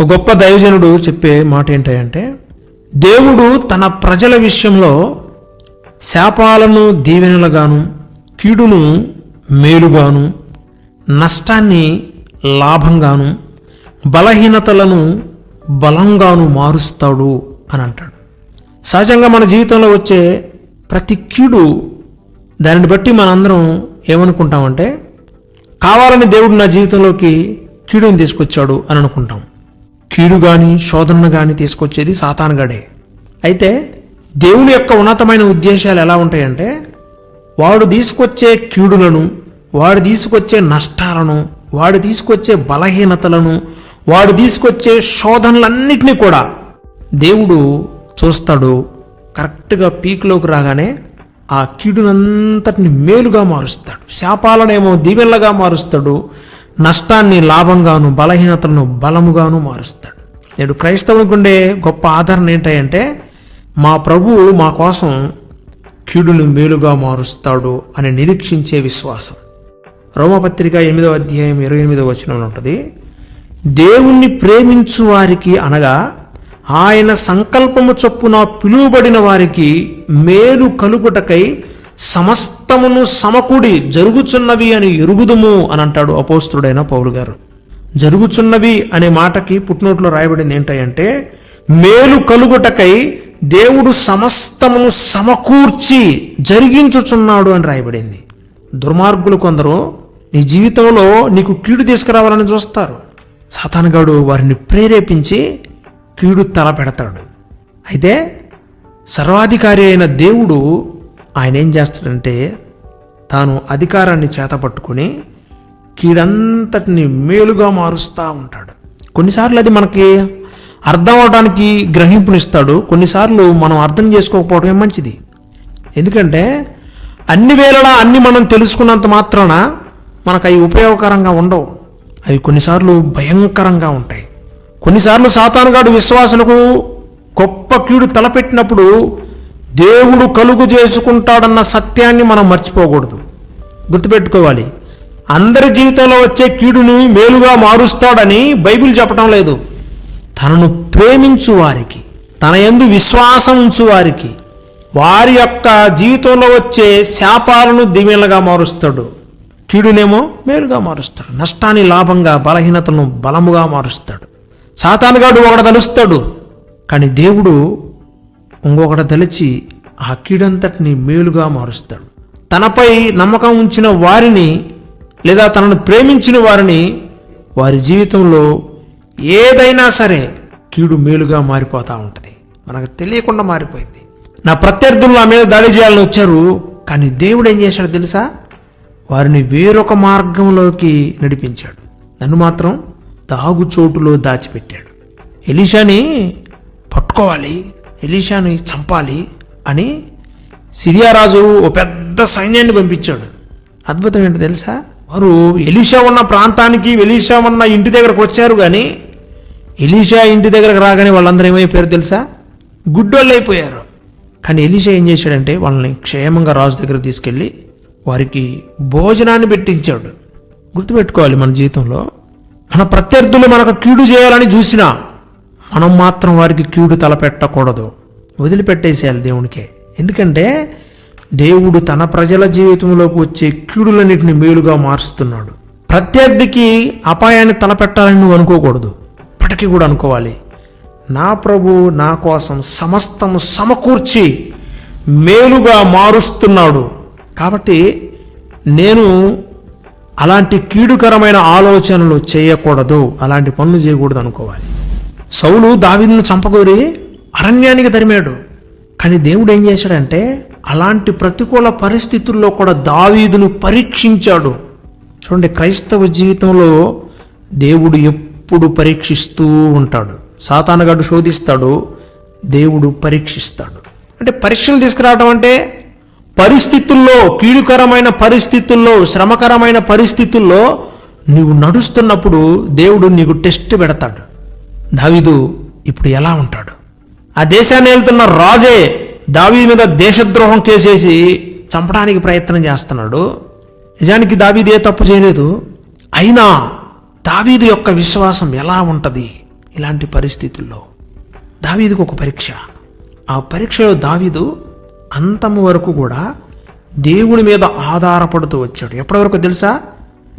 ఒక గొప్ప దైవజనుడు చెప్పే మాట ఏంటంటే దేవుడు తన ప్రజల విషయంలో శాపాలను దీవెనలుగాను కీడును మేలుగాను నష్టాన్ని లాభంగాను బలహీనతలను బలంగాను మారుస్తాడు అని అంటాడు. సహజంగా మన జీవితంలో వచ్చే ప్రతి కీడు దానిని బట్టి మనందరం ఏమనుకుంటామంటే కావాలని దేవుడు నా జీవితంలోకి కీడుని తీసుకొచ్చాడు అని అనుకుంటాం. కీడు కానీ శోధనను కానీ తీసుకొచ్చేది సాతానుగాడే అయితే దేవుని యొక్క ఉన్నతమైన ఉద్దేశాలు ఎలా ఉంటాయంటే వాడు తీసుకొచ్చే కీడులను వాడు తీసుకొచ్చే నష్టాలను వాడు తీసుకొచ్చే బలహీనతలను వాడు తీసుకొచ్చే శోధనలన్నిటినీ కూడా దేవుడు చూస్తాడు. కరెక్ట్గా పీక్లోకి రాగానే ఆ కీడునంతటిని మేలుగా మారుస్తాడు. శాపాలనేమో దీవెనలుగా మారుస్తాడు. నష్టాన్ని లాభంగాను బలహీనతలను బలముగాను మారుస్తాడు. నేడు క్రైస్తవునికి ఉండే గొప్ప ఆదరణ ఏంటంటే మా ప్రభువు మా కోసం కీడును మేలుగా మారుస్తాడు అని నిరీక్షించే విశ్వాసం. రోమపత్రిక ఎనిమిదవ అధ్యాయం ఇరవై ఎనిమిదవ వచనంలో ఉంటుంది దేవుణ్ణి ప్రేమించు వారికి అనగా ఆయన సంకల్పము చొప్పున పిలువబడిన వారికి మేలు కలుగుటకై సమస్తమును సమకూడి జరుగుచున్నవి అని ఎరుగుదుము అని అంటాడు అపోస్తుడైన పౌలు గారు. జరుగుచున్నవి అనే మాటకి పుట్టినోట్లో రాయబడింది ఏంటంటే మేలు కలుగుటకై దేవుడు సమస్తమును సమకూర్చి జరిగించుచున్నాడు అని రాయబడింది. దుర్మార్గులు కొందరు నీ జీవితంలో నీకు కీడు తీసుకురావాలని చూస్తారు. సాతానగాడు వారిని ప్రేరేపించి కీడు తల పెడతాడు. అయితే సర్వాధికారి అయిన దేవుడు ఆయన ఏం చేస్తాడంటే తాను అధికారాన్ని చేతపట్టుకుని కీడంతటిని మేలుగా మారుస్తూ ఉంటాడు. కొన్నిసార్లు అది మనకి అర్థం అవడానికి గ్రహింపునిస్తాడు. కొన్నిసార్లు మనం అర్థం చేసుకోకపోవడమే మంచిది. ఎందుకంటే అన్ని వేళలా అన్ని మనం తెలుసుకున్నంత మాత్రాన మనకు అవి ఉపయోగకరంగా ఉండవు. అవి కొన్నిసార్లు భయంకరంగా ఉంటాయి. కొన్నిసార్లు సాతానుగాడు విశ్వాసులకు గొప్ప కీడు తలపెట్టినప్పుడు దేవుడు కలుగు చేసుకుంటాడన్న సత్యాన్ని మనం మర్చిపోకూడదు. గుర్తుపెట్టుకోవాలి. అందరి జీవితంలో వచ్చే కీడుని మేలుగా మారుస్తాడని బైబిల్ చెప్పడం లేదు. తనను ప్రేమించు వారికి తన ఎందు విశ్వాసం ఉంచు వారికి వారి యొక్క జీవితంలో వచ్చే శాపాలను దివ్యలుగా మారుస్తాడు. కీడునేమో మేలుగా మారుస్తాడు. నష్టాన్ని లాభంగా బలహీనతలను బలముగా మారుస్తాడు. సాతానుగాడు ఒకడు తలుస్తాడు. కానీ దేవుడు ఇంకొకటి తలిచి ఆ కీడంతటిని మేలుగా మారుస్తాడు. తనపై నమ్మకం ఉంచిన వారిని లేదా తనను ప్రేమించిన వారిని వారి జీవితంలో ఏదైనా సరే కీడు మేలుగా మారిపోతూ ఉంటుంది. మనకు తెలియకుండా మారిపోయింది. నా ప్రత్యర్థులు నా మీద దాడి చేయాలని వచ్చారు కానీ దేవుడు ఏం చేశాడు తెలుసా? వారిని వేరొక మార్గంలోకి నడిపించాడు. నన్ను మాత్రం దాగుచోటులో దాచిపెట్టాడు. ఎలీషాని పట్టుకోవాలి ఎలీషాని చంపాలి అని సిరియారాజు ఓ పెద్ద సైన్యాన్ని పంపించాడు. అద్భుతం ఏంటో తెలుసా? వారు ఎలీషా ఉన్న ప్రాంతానికి ఎలీషా ఉన్న ఇంటి దగ్గరకు వచ్చారు కానీ ఎలీషా ఇంటి దగ్గరకు రాగానే వాళ్ళందరూ ఏమైపోయారు తెలుసా? గుడ్డోళ్ళు అయిపోయారు. కానీ ఎలీషా ఏం చేశాడంటే వాళ్ళని క్షేమంగా రాజు దగ్గర తీసుకెళ్ళి వారికి భోజనాన్ని పెట్టించాడు. గుర్తుపెట్టుకోవాలి మన జీవితంలో మన ప్రత్యర్థులు మనకు కీడు చేయాలని చూసినా మనం మాత్రం వారికి కీడు తలపెట్టకూడదు. వదిలిపెట్టేసేయాలి దేవునికే. ఎందుకంటే దేవుడు తన ప్రజల జీవితంలోకి వచ్చే కీడులన్నిటిని మేలుగా మారుస్తున్నాడు. ప్రత్యర్థికి అపాయాన్ని తలపెట్టాలని నువ్వు అనుకోకూడదు. ఇప్పటికీ కూడా అనుకోవాలి. నా ప్రభు నా కోసం సమస్తము సమకూర్చి మేలుగా మారుస్తున్నాడు. కాబట్టి నేను అలాంటి కీడుకరమైన ఆలోచనలు చేయకూడదు. అలాంటి పనులు చేయకూడదు అనుకోవాలి. సౌలు దావీదును చంపగోరి అరణ్యానికి తరిమాడు. కానీ దేవుడు ఏం చేశాడంటే అలాంటి ప్రతికూల పరిస్థితుల్లో కూడా దావీదును పరీక్షించాడు. చూడండి క్రైస్తవ జీవితంలో దేవుడు ఎప్పుడు పరీక్షిస్తూ ఉంటాడు. సాతానగాడు శోధిస్తాడు దేవుడు పరీక్షిస్తాడు. అంటే పరీక్షలు తీసుకురావడం అంటే పరిస్థితుల్లో కీడుకరమైన పరిస్థితుల్లో శ్రమకరమైన పరిస్థితుల్లో నీవు నడుస్తున్నప్పుడు దేవుడు నీకు టెస్ట్ పెడతాడు. దావీదు ఇప్పుడు ఎలా ఉంటాడు? ఆ దేశాన్ని వెళ్తున్న రాజే దావీదు మీద దేశద్రోహం కేసేసి చంపడానికి ప్రయత్నం చేస్తున్నాడు. నిజానికి దావీదు ఏ తప్పు చేయలేదు. అయినా దావీదు యొక్క విశ్వాసం ఎలా ఉంటుంది ఇలాంటి పరిస్థితుల్లో? దావీదుకు ఒక పరీక్ష. ఆ పరీక్షలో దావీదు అంతము వరకు కూడా దేవుడి మీద ఆధారపడుతూ వచ్చాడు. ఎప్పటి వరకు తెలుసా?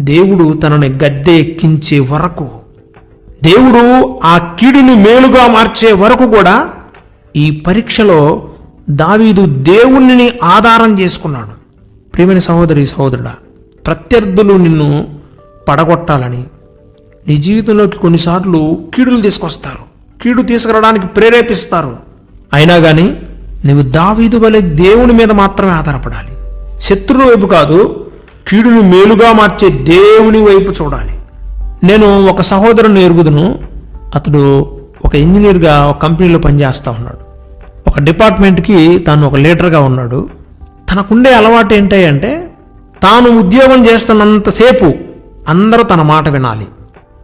దేవుడు తనని గద్దె ఎక్కించే వరకు. దేవుడు ఆ కీడుని మేలుగా మార్చే వరకు కూడా ఈ పరీక్షలో దావీదు దేవుణ్ణి ఆధారం చేసుకున్నాడు. ప్రియమైన సహోదరి సహోదరుడా ప్రత్యర్థులు నిన్ను పడగొట్టాలని నీ జీవితంలోకి కొన్నిసార్లు కీడులు తీసుకొస్తారు. కీడు తీసుకురావడానికి ప్రేరేపిస్తారు. అయినా కానీ నువ్వు దావీదు వలె దేవుని మీద మాత్రమే ఆధారపడాలి. శత్రువు వైపు కాదు కీడును మేలుగా మార్చే దేవుని వైపు చూడాలి. నేను ఒక సహోదరుని ఎరుగుదును. అతడు ఒక ఇంజనీర్గా ఒక కంపెనీలో పనిచేస్తూ ఉన్నాడు. ఒక డిపార్ట్మెంట్కి తాను ఒక లీడర్గా ఉన్నాడు. తనకుండే అలవాటు ఏంటి అంటే తాను ఉద్యోగం చేస్తున్నంతసేపు అందరూ తన మాట వినాలి.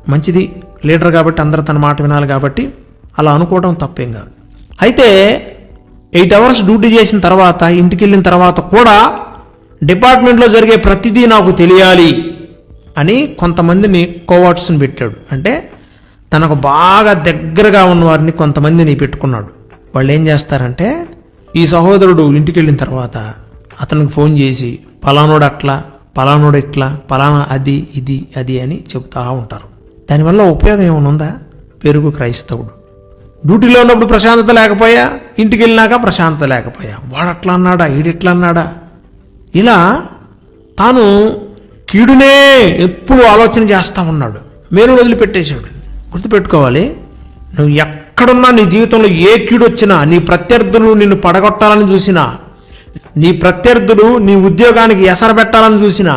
మంచిది లీడర్ కాబట్టి అందరూ తన మాట వినాలి కాబట్టి అలా అనుకోవడం తప్పేం కాదు. అయితే ఎయిట్ అవర్స్ డ్యూటీ చేసిన తర్వాత ఇంటికి వెళ్ళిన తర్వాత కూడా డిపార్ట్మెంట్లో జరిగే ప్రతిదీ నాకు తెలియాలి. అని కొంతమందిని కోవాట్స్ని పెట్టాడు. అంటే తనకు బాగా దగ్గరగా ఉన్న వారిని కొంతమందిని పెట్టుకున్నాడు. వాళ్ళు ఏం చేస్తారంటే ఈ సహోదరుడు ఇంటికి వెళ్ళిన తర్వాత అతనికి ఫోన్ చేసి పలానోడు అట్లా పలానోడు ఇట్లా పలానా అది ఇది అది అని చెబుతూ ఉంటారు. దానివల్ల ఉపయోగం ఏమైనా ఉందా? పెరుగు క్రైస్తవుడు. డ్యూటీలో ఉన్నప్పుడు ప్రశాంతత లేకపోయా? ఇంటికి వెళ్ళినాక ప్రశాంతత లేకపోయా? వాడు అట్లా అన్నాడా? ఈడిట్లా అన్నాడా? ఇలా తాను కీడునే ఎప్పుడు ఆలోచన చేస్తూ ఉన్నాడు. మేలు వదిలిపెట్టేశాడు. గుర్తుపెట్టుకోవాలి నువ్వు ఎక్కడున్నా నీ జీవితంలో ఏ కీడు వచ్చినా నీ ప్రత్యర్థులు నిన్ను పడగొట్టాలని చూసినా నీ ప్రత్యర్థులు నీ ఉద్యోగానికి ఎసరబెట్టాలని చూసినా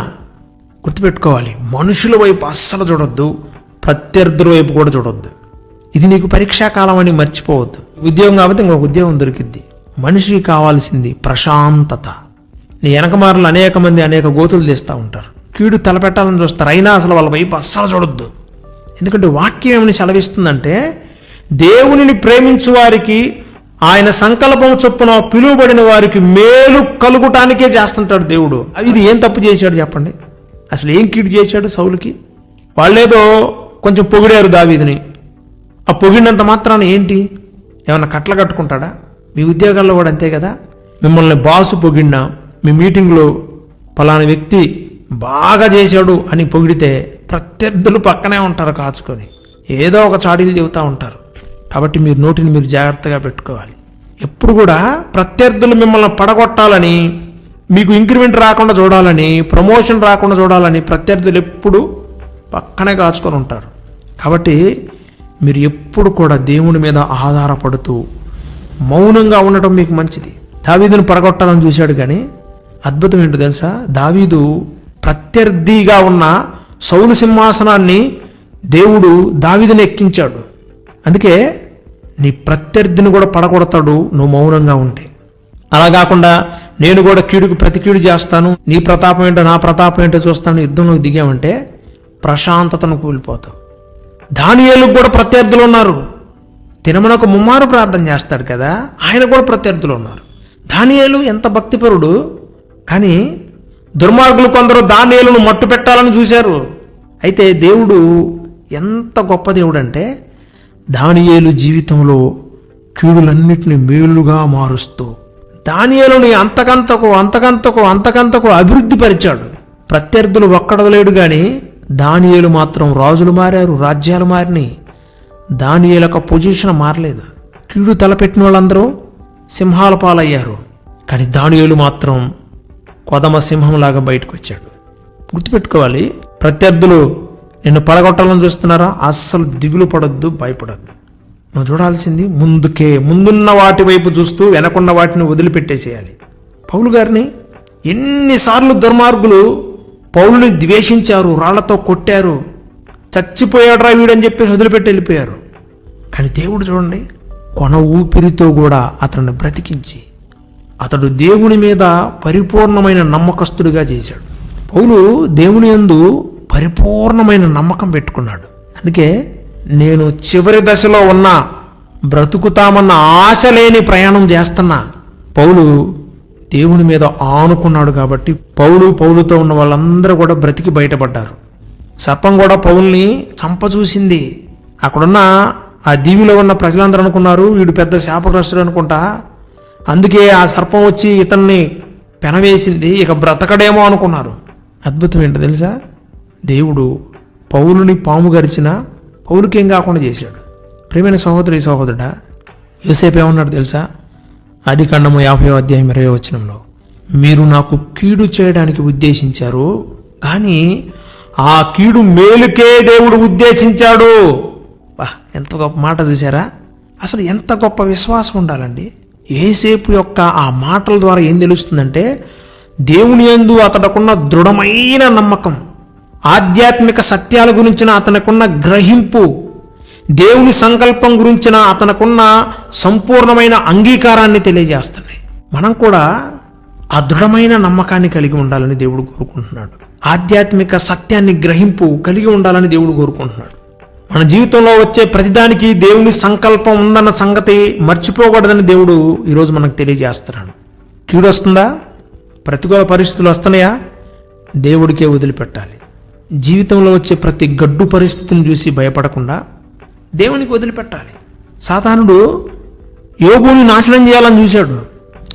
గుర్తుపెట్టుకోవాలి మనుషుల వైపు అస్సలు చూడొద్దు ప్రత్యర్థుల వైపు కూడా చూడొద్దు. ఇది నీకు పరీక్షాకాలం అని మర్చిపోవద్దు. ఉద్యోగం కాబట్టి ఇంకొక ఉద్యోగం దొరికిద్ది. మనిషికి కావాల్సింది ప్రశాంతత. నీ వెనకమారులు అనేక మంది అనేక గోతులు తీస్తూ ఉంటారు. కీడు తలపెట్టాలని చూస్తారు. అయినా అసలు వాళ్ళ వైపు అస్సలు చూడొద్దు. ఎందుకంటే వాక్యం ఏమని సెలవిస్తుందంటే దేవునిని ప్రేమించు వారికి ఆయన సంకల్పం చొప్పున పిలువబడిన వారికి మేలు కలుగుటానికే చేస్తుంటాడు దేవుడు. ఇది ఏం తప్పు చేశాడు చెప్పండి. అసలు ఏం కీడు చేశాడు సౌలుకి? వాళ్ళేదో కొంచెం పొగిడారు దావీదిని. ఆ పొగిడినంత మాత్రాన ఏంటి? ఏమన్నా కట్ల కట్టుకుంటాడా? మీ ఉద్యోగాల్లో కూడా అంతే కదా? మిమ్మల్ని బాసు పొగిడినా మీ మీటింగ్లో పలానా వ్యక్తి బాగా చేశాడు అని పొగిడితే ప్రత్యర్థులు పక్కనే ఉంటారు కాచుకొని. ఏదో ఒక చాడీలు చెబుతూ ఉంటారు. కాబట్టి మీరు నోటిని మీరు జాగ్రత్తగా పెట్టుకోవాలి. ఎప్పుడు కూడా ప్రత్యర్థులు మిమ్మల్ని పడగొట్టాలని మీకు ఇంక్రిమెంట్ రాకుండా చూడాలని ప్రమోషన్ రాకుండా చూడాలని ప్రత్యర్థులు ఎప్పుడు పక్కనే కాచుకొని ఉంటారు. కాబట్టి మీరు ఎప్పుడు కూడా దేవుని మీద ఆధారపడుతూ మౌనంగా ఉండటం మీకు మంచిది. దావీదును పడగొట్టాలని చూశాడు కానీ అద్భుతం ఏంటో తెలుసా? దావీదు ప్రత్యర్థిగా ఉన్న సౌలు సింహాసనాన్ని దేవుడు దావిదని ఎక్కించాడు. అందుకే నీ ప్రత్యర్థిని కూడా పడగొడతాడు నువ్వు మౌనంగా ఉంటే. అలా కాకుండా నేను కూడా కీడుకు ప్రతి కీడు చేస్తాను నీ ప్రతాపం ఏంటో నా ప్రతాపం ఏంటో చూస్తాను యుద్ధంలోకి దిగామంటే ప్రశాంతతను కూలిపోతావు దానియేలుకు కూడా ప్రత్యర్థులు ఉన్నారు. దినమునకు ముమ్మారు ప్రార్థన చేస్తాడు కదా ఆయన కూడా ప్రత్యర్థులు ఉన్నారు. దానియేలు ఎంత భక్తిపరుడు కానీ దుర్మార్గులు కొందరు దానియేలును మట్టు పెట్టాలని చూశారు. అయితే దేవుడు ఎంత గొప్ప దేవుడు అంటే దానియేలు జీవితంలో కీడులన్నిటిని మేలుగా మారుస్తూ దానియేలుని అంతకంతకు అంతకంతకు అంతకంతకు అభివృద్ధి పరిచాడు. ప్రత్యర్థులు ఒక్కడలేడు గాని దానియేలు మాత్రం రాజులు మారారు రాజ్యాలు మారినాయి దానియేల యొక్క పొజిషన్ మారలేదు. కీడు తలపెట్టిన వాళ్ళందరూ సింహాల పాలయ్యారు. కానీ దానియేలు మాత్రం కొదమ సింహంలాగా బయటకు వచ్చాడు గుర్తుపెట్టుకోవాలి ప్రత్యర్థులు నిన్ను పడగొట్టాలని చూస్తున్నారా? అస్సలు దిగులు పడొద్దు భయపడద్దు. నువ్వు చూడాల్సింది ముందుకే ముందున్న వాటి వైపు చూస్తూ వెనకున్న వాటిని వదిలిపెట్టేసేయాలి. పౌలు గారిని ఎన్నిసార్లు దుర్మార్గులు పౌలుని ద్వేషించారు రాళ్ళతో కొట్టారు చచ్చిపోయాడురా వీడని చెప్పి వదిలిపెట్టి వెళ్ళిపోయారు. కానీ దేవుడు చూడండి కొన ఊపిరితో కూడా అతన్ని బ్రతికించి అతడు దేవుని మీద పరిపూర్ణమైన నమ్మకస్తుడిగా చేశాడు. పౌలు దేవుని యందు పరిపూర్ణమైన నమ్మకం పెట్టుకున్నాడు. అందుకే నేను చివరి దశలో ఉన్న బ్రతుకుతామన్న ఆశ లేని ప్రయాణం చేస్తున్నా పౌలు దేవుని మీద ఆనుకున్నాడు కాబట్టి పౌలు పౌలుతో ఉన్న వాళ్ళందరూ కూడా బ్రతికి బయటపడ్డారు. సర్పం కూడా పౌల్ని చంపచూసింది అక్కడున్న ఆ దీవిలో ఉన్న ప్రజలందరూ అనుకున్నారు వీడు పెద్ద శాపగ్రస్తుడు అనుకుంటా అందుకే ఆ సర్పం వచ్చి ఇతన్ని పెనవేసింది. ఇక బ్రతకడేమో అనుకున్నారు. అద్భుతం ఏంటో తెలుసా? దేవుడు పౌలుని పాము గరిచిన పౌలుకేం కాకుండా చేశాడు. ప్రేమైన సహోదరి సహోదరుడ యోసేపు ఏమన్నాడు తెలుసా? అది ఖండము యాభై అధ్యాయం ఇరవై వచనంలో మీరు నాకు కీడు చేయడానికి ఉద్దేశించారు కానీ ఆ కీడు మేలుకే దేవుడు ఉద్దేశించాడు. బా ఎంత గొప్ప మాట చూసారా అసలు ఎంత గొప్ప విశ్వాసం ఉండాలండి. ఏసేపు యొక్క ఆ మాటల ద్వారా ఏం తెలుస్తుందంటే దేవుని ఎందు అతడకున్న దృఢమైన నమ్మకం ఆధ్యాత్మిక సత్యాల గురించిన అతనికున్న గ్రహింపు దేవుని సంకల్పం గురించిన అతనికున్న సంపూర్ణమైన అంగీకారాన్ని తెలియజేస్తున్నాయి. మనం కూడా ఆ దృఢమైన నమ్మకాన్ని కలిగి ఉండాలని దేవుడు కోరుకుంటున్నాడు. ఆధ్యాత్మిక సత్యాన్ని గ్రహింపు కలిగి ఉండాలని దేవుడు కోరుకుంటున్నాడు. మన జీవితంలో వచ్చే ప్రతిదానికి దేవుని సంకల్పం ఉందన్న సంగతి మర్చిపోకూడదని దేవుడు ఈరోజు మనకు తెలియజేస్తున్నాడు. కీడు వస్తుందా? ప్రతికూల పరిస్థితులు వస్తున్నాయా? దేవుడికే వదిలిపెట్టాలి. జీవితంలో వచ్చే ప్రతి గడ్డు పరిస్థితిని చూసి భయపడకుండా దేవునికి వదిలిపెట్టాలి. సాధారణుడు యోగుని నాశనం చేయాలని చూశాడు.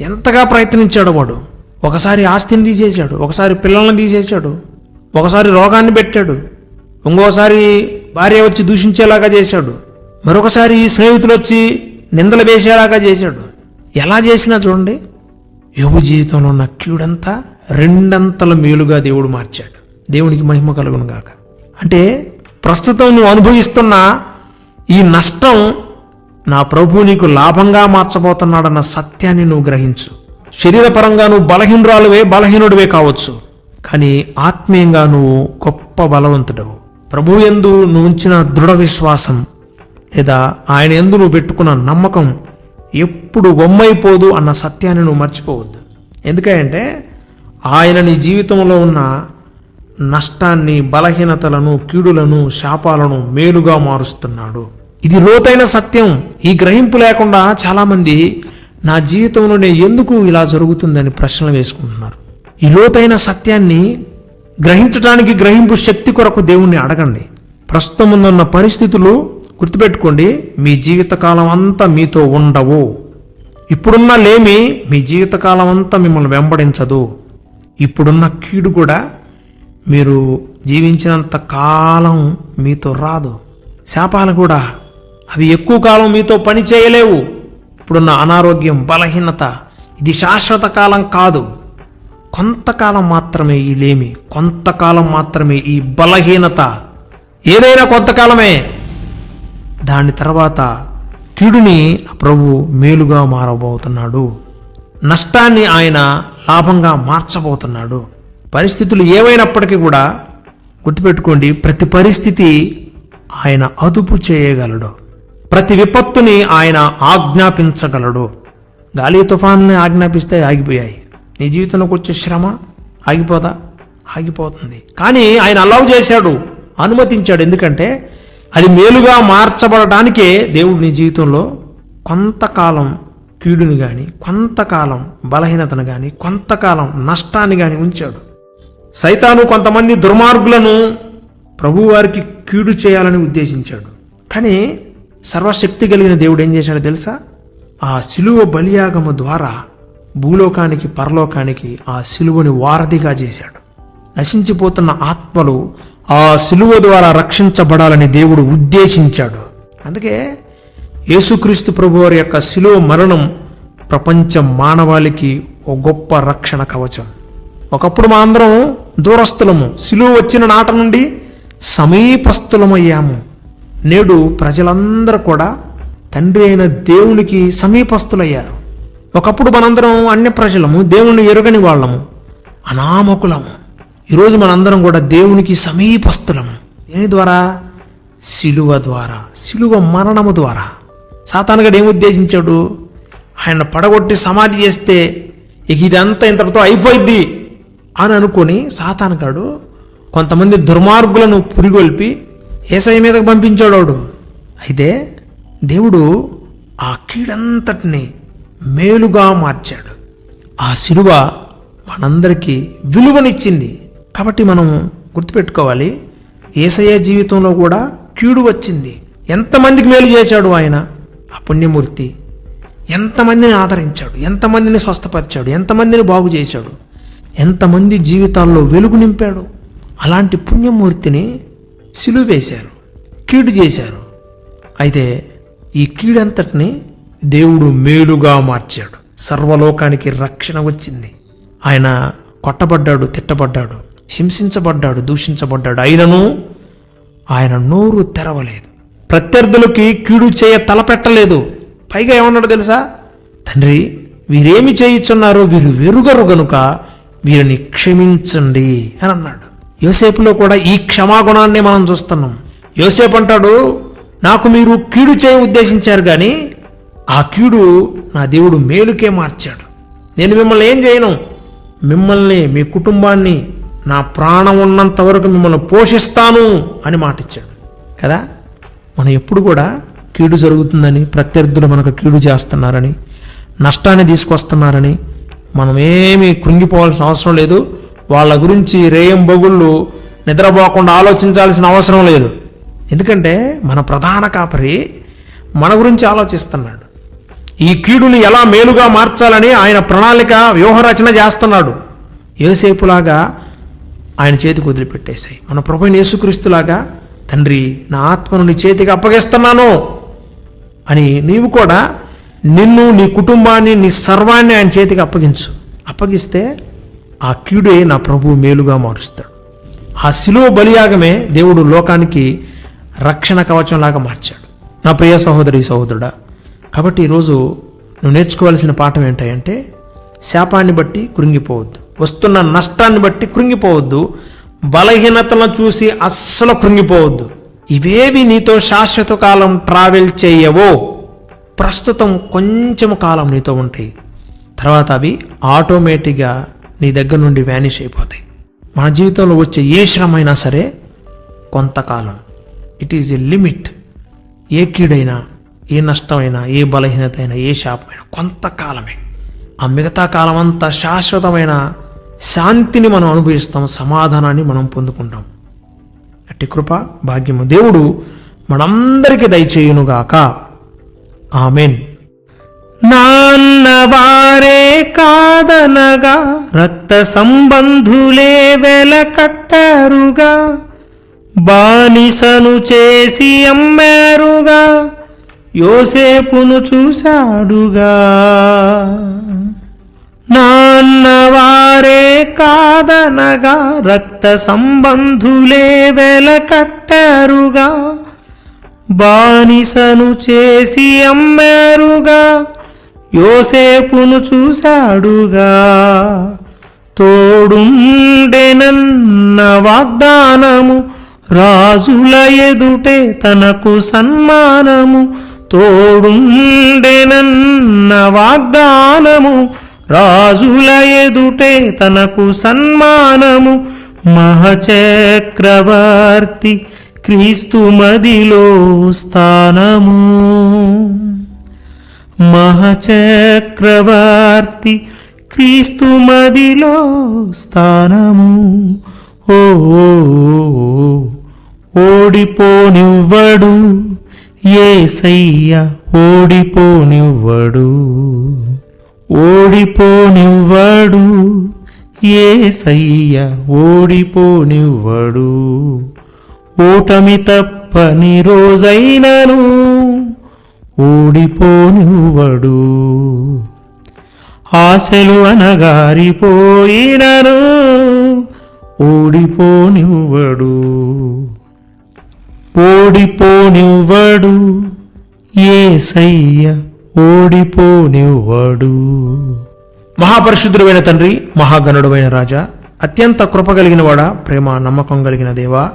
ఎంతగా ప్రయత్నించాడు వాడు? ఒకసారి ఆస్తిని తీసేశాడు ఒకసారి పిల్లల్ని తీసేశాడు ఒకసారి రోగాన్ని పెట్టాడు ఇంకోసారి భార్య వచ్చి దూషించేలాగా చేశాడు. మరొకసారి స్నేహితులు వచ్చి నిందలు వేసేలాగా చేశాడు. ఎలా చేసినా చూడండి యోగు జీవితంలో ఉన్న కీడంతా రెండంతల మేలుగా దేవుడు మార్చాడు. దేవునికి మహిమ కలుగును గాక. అంటే ప్రస్తుతం నువ్వు అనుభవిస్తున్న ఈ నష్టం నా ప్రభు నీకు లాభంగా మార్చబోతున్నాడన్న సత్యాన్ని నువ్వు గ్రహించు. శరీరపరంగా నువ్వు బలహీనురాలువే బలహీనుడివే కావచ్చు. కానీ ఆత్మీయంగా నువ్వు గొప్ప బలవంతుడవు. ప్రభు ఎందు నువ్వు ఉంచిన దృఢ విశ్వాసం లేదా ఆయన ఎందు నువ్వు పెట్టుకున్న నమ్మకం ఎప్పుడు బొమ్మైపోదు అన్న సత్యాన్ని నువ్వు మర్చిపోవద్దు. ఎందుకంటే ఆయన నీ జీవితంలో ఉన్న నష్టాన్ని బలహీనతలను కీడులను శాపాలను మేలుగా మారుస్తున్నాడు. ఇది లోతైన సత్యం. ఈ గ్రహింపు లేకుండా చాలామంది నా జీవితంలో నేను ఎందుకు ఇలా జరుగుతుందని ప్రశ్నలు వేసుకుంటున్నారు? ఈ లోతైన సత్యాన్ని గ్రహించడానికి గ్రహింపు శక్తి కొరకు దేవుణ్ణి అడగండి. ప్రస్తుతం ఉన్న పరిస్థితులు గుర్తుపెట్టుకోండి మీ జీవితకాలం అంతా మీతో ఉండవు. ఇప్పుడున్న లేమి మీ జీవితకాలం అంతా మిమ్మల్ని వెంబడించదు. ఇప్పుడున్న కీడు కూడా మీరు జీవించినంత కాలం మీతో రాదు. శాపాలు కూడా అవి ఎక్కువ కాలం మీతో పని చేయలేవు ఇప్పుడున్న అనారోగ్యం బలహీనత ఇది శాశ్వత కాలం కాదు. కొంతకాలం మాత్రమే ఈ లేమి కొంతకాలం మాత్రమే ఈ బలహీనత. ఏదైనా కొంతకాలమే. దాని తర్వాత కీడుని ప్రభు మేలుగా మారబోతున్నాడు. నష్టాన్ని ఆయన లాభంగా మార్చబోతున్నాడు. పరిస్థితులు ఏవైనప్పటికీ కూడా గుర్తుపెట్టుకోండి ప్రతి పరిస్థితి ఆయన అదుపు చేయగలడు. ప్రతి విపత్తుని ఆయన ఆజ్ఞాపించగలడు. గాలి తుఫాన్ని ఆజ్ఞాపిస్తే ఆగిపోయాయి. నీ జీవితంలోకి వచ్చే శ్రమ ఆగిపోదా? ఆగిపోతుంది. కానీ ఆయన అలౌ చేశాడు అనుమతించాడు. ఎందుకంటే అది మేలుగా మార్చబడటానికే దేవుడు నీ జీవితంలో కొంతకాలం కీడుని కానీ కొంతకాలం బలహీనతను కానీ కొంతకాలం నష్టాన్ని కానీ ఉంచాడు. సైతాను కొంతమంది దుర్మార్గులను ప్రభువారికి కీడు చేయాలని ఉద్దేశించాడు. కానీ సర్వశక్తి కలిగిన దేవుడు ఏం చేశాడో తెలుసా? ఆ శిలువ బలియాగము ద్వారా భూలోకానికి పరలోకానికి ఆ శిలువని వారధిగా చేశాడు. నశించిపోతున్న ఆత్మలు ఆ శిలువ ద్వారా రక్షించబడాలని దేవుడు ఉద్దేశించాడు. అందుకే యేసుక్రీస్తు ప్రభువారి యొక్క శిలువ మరణం ప్రపంచ మానవాళికి ఒక గొప్ప రక్షణ కవచం. ఒకప్పుడు మా అందరం దూరస్థులము. శిలువ వచ్చిన నాట నుండి సమీపస్థులమయ్యాము. నేడు ప్రజలందరూ కూడా తండ్రి అయిన దేవునికి సమీపస్థులయ్యారు. ఒకప్పుడు మనందరం అన్య ప్రజలము దేవుని ఎరుగని వాళ్ళము అనామకులము. ఈరోజు మనందరం కూడా దేవునికి సమీపస్థులము. దేని ద్వారా? శిలువ ద్వారా శిలువ మరణము ద్వారా. సాతానుగడు ఏముద్దేశించాడు ఆయన పడగొట్టి సమాధి చేస్తే ఇక ఇదంతా ఇంతటితో అయిపోయింది అని అనుకొని సాతానుగాడు కొంతమంది దుర్మార్గులను పురిగొల్పి ఏసఐ మీదకు పంపించాడు అయితే దేవుడు ఆ కీడంతటిని మేలుగా మార్చాడు. ఆ శిలువ మనందరికీ విలువనిచ్చింది. కాబట్టి మనం గుర్తుపెట్టుకోవాలి ఏసయ్య జీవితంలో కూడా కీడు వచ్చింది. ఎంతమందికి మేలు చేశాడు ఆయన? ఆ పుణ్యమూర్తి. ఎంతమందిని ఆదరించాడు ఎంతమందిని స్వస్థపరిచాడు ఎంతమందిని బాగు చేశాడు ఎంతమంది జీవితాల్లో వెలుగు నింపాడు. అలాంటి పుణ్యమూర్తిని సిలువేశారు కీడు చేశారు. అయితే ఈ కీడంతటిని దేవుడు మేలుగా మార్చాడు. సర్వలోకానికి రక్షణ వచ్చింది. ఆయన కొట్టబడ్డాడు తిట్టబడ్డాడు హింసించబడ్డాడు దూషించబడ్డాడు. అయినను ఆయన నోరు తెరవలేదు. ప్రత్యర్థులకి కీడు చేయ తలపెట్టలేదు. పైగా ఏమన్నాడు తెలుసా? తండ్రి వీరేమి చేయిచున్నారో వీరు వెరుగరు గనుక వీరిని క్షమించండి అని అన్నాడు. యోసేపులో కూడా ఈ క్షమాగుణాన్ని మనం చూస్తున్నాం. యోసేపు అంటాడు నాకు మీరు కీడు చేయ ఉద్దేశించారు కానీ ఆ కీడు నా దేవుడు మేలుకే మార్చాడు. నేను మిమ్మల్ని ఏం చేయను? మిమ్మల్ని మీ కుటుంబాన్ని నా ప్రాణం ఉన్నంత వరకు మిమ్మల్ని పోషిస్తాను అని మాటిచ్చాడు. కదా? మనం ఎప్పుడు కూడా కీడు జరుగుతుందని ప్రత్యర్థులు మనకు కీడు చేస్తున్నారని నష్టాన్ని తీసుకొస్తున్నారని మనం ఏమీ కృంగిపోవాల్సిన అవసరం లేదు. వాళ్ళ గురించి రేయం బొగుళ్ళు నిద్రపోకుండా ఆలోచించాల్సిన అవసరం లేదు. ఎందుకంటే మన ప్రధాన కాపరి మన గురించి ఆలోచిస్తున్నాడు. ఈ కీడుని ఎలా మేలుగా మార్చాలని ఆయన ప్రణాళిక వ్యూహరచన చేస్తున్నాడు. ఏసేపులాగా ఆయన చేతికి వదిలిపెట్టేశాయి. మన ప్రభుని యేసుక్రీస్తులాగా తండ్రి నా ఆత్మను నీ చేతికి అప్పగిస్తున్నాను అని నీవు కూడా నిన్ను నీ కుటుంబాన్ని నీ సర్వాన్ని ఆయన చేతికి అప్పగించు. అప్పగిస్తే ఆ కీడే నా ప్రభు మేలుగా మారుస్తాడు. ఆ శిలువ బలియాగమే దేవుడు లోకానికి రక్షణ కవచంలాగా మార్చాడు. నా ప్రియ సహోదరి సహోదరుడా కాబట్టి ఈరోజు నువ్వు నేర్చుకోవాల్సిన పాఠం ఏంటంటే శాపాన్ని బట్టి కృంగిపోవద్దు. వస్తున్న నష్టాన్ని బట్టి కృంగిపోవద్దు. బలహీనతలను చూసి అస్సలు కృంగిపోవద్దు. ఇవేవి నీతో శాశ్వత కాలం ట్రావెల్ చేయవో ప్రస్తుతం కొంచెం కాలం నీతో ఉంటాయి. తర్వాత అవి ఆటోమేటిక్గా నీ దగ్గర నుండి వ్యానిష్ అయిపోతాయి. మన జీవితంలో వచ్చే ఏ శ్రమ అయినా సరే కొంతకాలం. ఇట్ ఈజ్ ఎ లిమిట్ ఏ కీడైనా ఏ నష్టమైనా ఏ బలహీనత అయినా ఏ శాపమైనా కొంతకాలమే. ఆ మిగతా కాలం అంతా శాశ్వతమైన శాంతిని మనం అనుభవిస్తాం సమాధానాన్ని మనం పొందుకుంటాం. అట్టి కృప భాగ్యము దేవుడు మనందరికీ దయచేయునుగాక. ఆమెన్. నాన్నవారే కాదనగా రక్త సంబంధులే వెల కట్టారుగా. బానిసను చేసి అమ్మారుగా. యోసేపును చూశాడుగా. నాన్నవారే కాదనగా రక్త సంబంధులే వెల కట్టారుగా. బానిసను చేసి అమ్మారుగా. యోసేపును చూశాడుగా. తోడుండెనన్న వాగ్దానము రాజుల ఎదుటే తనకు సన్మానము తోడుండెనన్న వాగ్దానము రాజుల ఎదుటే తనకు సన్మానము. మహచక్రవర్తి క్రీస్తు మదిలో స్థానము. మహచక్రవర్తి క్రీస్తు మదిలో స్థానము. ఓ ఓడిపోనివ్వడు. ఏసయ్య ఓడిపోనివ్వడు. ఓడిపోనివ్వడు. ఏసయ్య ఓడిపోనివ్వడు. ఓటమి తప్పని రోజైనను ఓడిపోనివ్వడు. ఆశలు అనగారిపోయినను ఓడిపోనివ్వడు. ఓడిపోనివ్వడు. ఏసయ్య ఓడిపోనివ్వడు. మహాపరిశుద్ధుడైన తండ్రి మహాగణుడమైన రాజా అత్యంత కృప కలిగిన వాడా ప్రేమ నమ్మకం కలిగిన దేవా.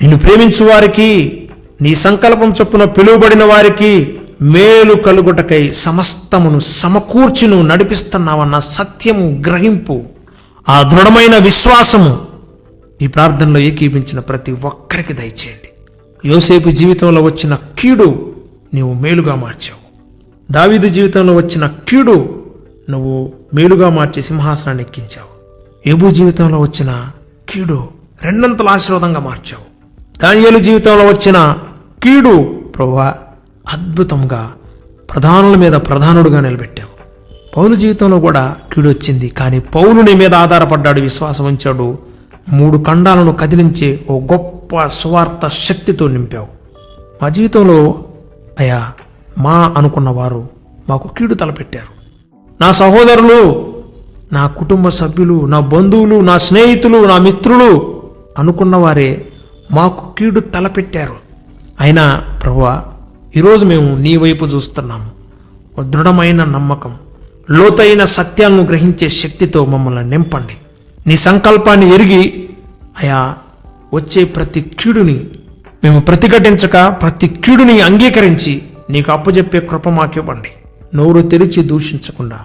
నిన్ను ప్రేమించు వారికి నీ సంకల్పం చొప్పున పిలువబడిన వారికి మేలు కలుగుటకై సమస్తమును సమకూర్చి నువ్వు నడిపిస్తున్నావన్న సత్యము గ్రహింపు ఆ దృఢమైన విశ్వాసము ఈ ప్రార్థనలో ఏకీపించిన ప్రతి ఒక్కరికి దయచేయండి. యోసేపు జీవితంలో వచ్చిన కీడు నీవు మేలుగా మార్చావు. దావీదు జీవితంలో వచ్చిన కీడు నువ్వు మేలుగా మార్చి సింహాసనాన్ని ఎక్కించావు. ఏబు జీవితంలో వచ్చిన కీడు రెండంతల ఆశీర్వాదంగా మార్చావు. దానియలు జీవితంలో వచ్చిన కీడు ప్రభా అద్భుతంగా ప్రధానుల మీద ప్రధానుడుగా నిలబెట్టావు. పౌలు జీవితంలో కూడా కీడు వచ్చింది కానీ పౌలు నీ మీద ఆధారపడ్డాడు విశ్వాసం ఉంచాడు మూడు ఖండాలను కదిలించే ఓ గొప్ప స్వార్థ శక్తితో నింపావు. మా జీవితంలో అయా మా అనుకున్న వారు మాకు కీడు తలపెట్టారు. నా సహోదరులు నా కుటుంబ సభ్యులు నా బంధువులు నా స్నేహితులు నా మిత్రులు అనుకున్న వారే మాకు కీడు తలపెట్టారు. అయినా ప్రభా ఈరోజు మేము నీ వైపు చూస్తున్నాము. ఒక దృఢమైన నమ్మకం లోతైన సత్యాలను గ్రహించే శక్తితో మమ్మల్ని నింపండి. నీ సంకల్పాన్ని ఎరిగి అయా వచ్చే ప్రతి కీడుని మేము ప్రతిఘటించక ప్రతి కీడుని అంగీకరించి నీకు అప్పజెప్పే కృప మాకివ్వండి. నోరు తెరిచి దూషించకుండా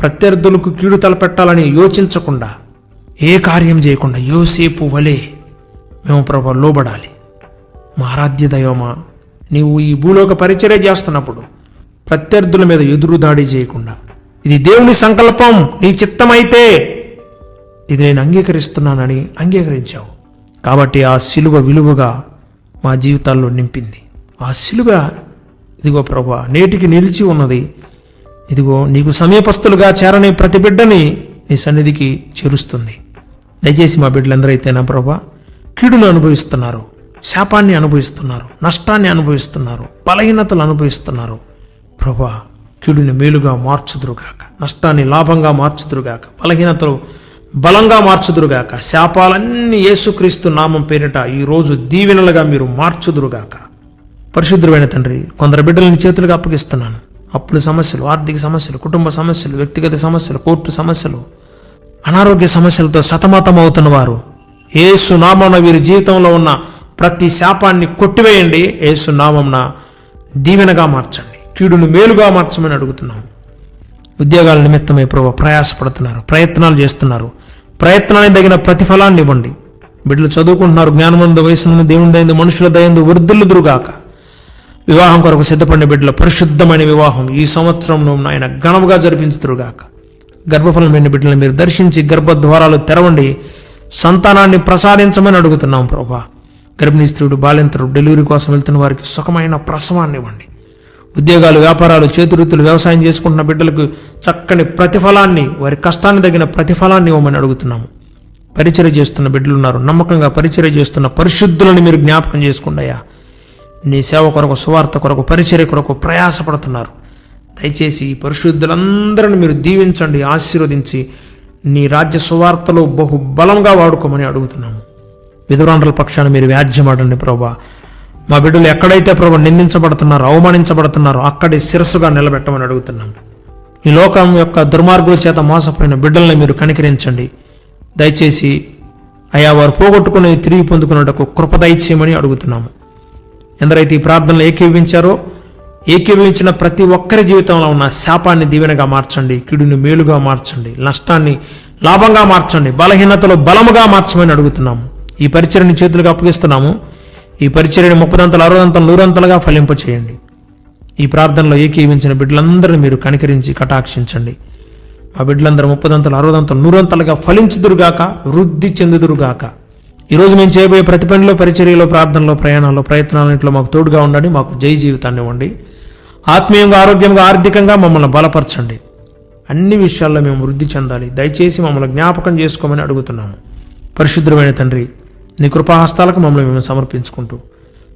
ప్రత్యర్థులకు కీడు తలపెట్టాలని యోచించకుండా ఏ కార్యం చేయకుండా యోసేపు వలె మేము ప్రభు లోబడాలి. మా ఆరాధ్య దైవమా నీవు ఈ భూలోక పరిచర్య చేస్తున్నప్పుడు ప్రత్యర్థుల మీద ఎదురు దాడి చేయకుండా ఇది దేవుని సంకల్పం నీ చిత్తమైతే ఇది నేను అంగీకరిస్తున్నానని అంగీకరించావు. కాబట్టి ఆ శిలువ విలువగా మా జీవితాల్లో నింపింది. ఆ శిలువ ఇదిగో ప్రభా నేటికి నిలిచి ఉన్నది. ఇదిగో నీకు సమీపస్తులుగా చేరని ప్రతి బిడ్డని నీ సన్నిధికి చేరుస్తుంది. దయచేసి మా బిడ్డలందరైతే నా ప్రభా కీడును అనుభవిస్తున్నారు శాపాన్ని అనుభవిస్తున్నారు నష్టాన్ని అనుభవిస్తున్నారు బలహీనతలు అనుభవిస్తున్నారు. ప్రభా కీడుని మేలుగా మార్చుదురుగాక నష్టాన్ని లాభంగా మార్చుదురుగాక బలహీనతలు బలంగా మార్చుదురుగాక. శాపాలన్నీ యేసుక్రీస్తు నామం పేరిట ఈరోజు దీవెనలుగా మీరు మార్చుదురుగాక. పరిశుద్ధుడైన తండ్రి కొందరు బిడ్డలని చేతులుగా అప్పగిస్తున్నాను. అప్పుల సమస్యలు ఆర్థిక సమస్యలు కుటుంబ సమస్యలు వ్యక్తిగత సమస్యలు కోర్టు సమస్యలు అనారోగ్య సమస్యలతో సతమతం అవుతున్న వారు ఏసు నామన వీరి జీవితంలో ఉన్న ప్రతి శాపాన్ని కొట్టివేయండి. ఏసు నామంన దీవెనగా మార్చండి. కీడును మేలుగా మార్చమని అడుగుతున్నాము. ఉద్యోగాల నిమిత్తమై ప్రభు ప్రయాసపడుతున్నారు ప్రయత్నాలు చేస్తున్నారు. ప్రయత్నానికి తగిన ప్రతిఫలాన్ని ఇవ్వండి. బిడ్డలు చదువుకుంటున్నారు జ్ఞానమందు వయసు దేవుని దయందు మనుషుల దయందు వృద్ధులుదురుగాక వివాహం కొరకు సిద్ధపడిన బిడ్డల పరిశుద్ధమైన వివాహం ఈ సంవత్సరం ఆయన ఘనముగా జరిపించుతురుగాక గర్భఫలం లేని బిడ్డలను మీరు దర్శించి గర్భద్వారాలు తెరవండి. సంతానాన్ని ప్రసాదించమని అడుగుతున్నాం ప్రభా. గర్భిణీ స్త్రీడు బాలింతరుడు డెలివరీ కోసం వెళ్తున్న వారికి సుఖమైన ప్రసవాన్ని ఇవ్వండి. ఉద్యోగాలు వ్యాపారాలు చేతివృత్తులు వ్యవసాయం చేసుకుంటున్న బిడ్డలకు చక్కని ప్రతిఫలాన్ని వారి కష్టాన్ని తగిన ప్రతిఫలాన్ని ఇవ్వమని అడుగుతున్నాము. పరిచయం చేస్తున్న బిడ్డలు ఉన్నారు. నమ్మకంగా పరిచయం చేస్తున్న పరిశుద్ధులను మీరు జ్ఞాపకం చేసుకుండయా నీ సేవ కొరకు సువార్త కొరకు పరిచర్య కొరకు ప్రయాసపడుతున్నారు. దయచేసి పరిశుద్ధులందరిని మీరు దీవించండి ఆశీర్వదించి నీ రాజ్య సువార్తలో బహు బలంగా వాడుకోమని అడుగుతున్నాము. విధురాండ్రుల పక్షాన మీరు వ్యాజ్యమాడండి ప్రభా. మా బిడ్డలు ఎక్కడైతే ప్రభు నిందించబడుతున్నారో అవమానించబడుతున్నారో అక్కడి శిరస్సుగా నిలబెట్టమని అడుగుతున్నాం. ఈ లోకం యొక్క దుర్మార్గుల చేత మోసపోయిన బిడ్డల్ని మీరు కనికరించండి. దయచేసి అయా వారు పోగొట్టుకుని తిరిగి పొందుకున్నటకు కృప దయచేయమని అడుగుతున్నాము. ఎందరైతే ఈ ప్రార్థనలు ఏకీవించారో ఏకీవించిన ప్రతి ఒక్కరి జీవితంలో ఉన్న శాపాన్ని దీవెనగా మార్చండి కిడుని మేలుగా మార్చండి నష్టాన్ని లాభంగా మార్చండి బలహీనతలో బలముగా మార్చమని అడుగుతున్నాము. ఈ పరిచయని చేతులుగా అప్పగిస్తున్నాము. ఈ పరిచర్యను ముప్పదంతలు అరవదంతలు నూరంతలుగా ఫలింపచేయండి ఈ ప్రార్థనలో ఏకీవించిన బిడ్డలందరినీ మీరు కనికరించి కటాక్షించండి. మా బిడ్డలందరూ ముప్పదంతలు అరవదంతలు నూరంతలుగా ఫలించుదురుగాక వృద్ధి చెందుదురుగాక. ఈరోజు మేము చేయబోయే ప్రతి పనిలో పరిచర్యలో ప్రార్థనలో ప్రయాణాల్లో ప్రయత్నాలన్నింటిలో మాకు తోడుగా ఉండండి మాకు జై జీవితాన్ని ఇవ్వండి. ఆత్మీయంగా ఆరోగ్యంగా ఆర్థికంగా మమ్మల్ని బలపరచండి. అన్ని విషయాల్లో మేము వృద్ధి చెందాలి. దయచేసి మమ్మల్ని జ్ఞాపకం చేసుకోమని అడుగుతున్నాము. పరిశుద్ధమైన తండ్రి నీ కృపాహస్తాలకు మమ్మల్ని మేము సమర్పించుకుంటూ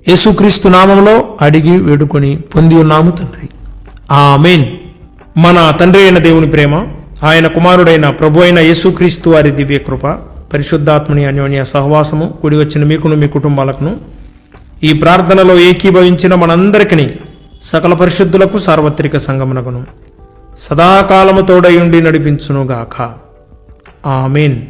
యేసుక్రీస్తు నామంలో అడిగి వేడుకొని పొంది ఉన్నాము తండ్రి. ఆమెన్. మన తండ్రి అయిన దేవుని ప్రేమ ఆయన కుమారుడైన ప్రభు అయిన యేసుక్రీస్తు వారి దివ్య కృప పరిశుద్ధాత్మని అన్యోన్య సహవాసము కూడి వచ్చిన మీకును మీ కుటుంబాలకును ఈ ప్రార్థనలో ఏకీభవించిన మనందరికీ సకల పరిశుద్ధులకు సార్వత్రిక సంగమనకును సదాకాలము తోడయుండి నడిపించునుగాక. ఆమెన్.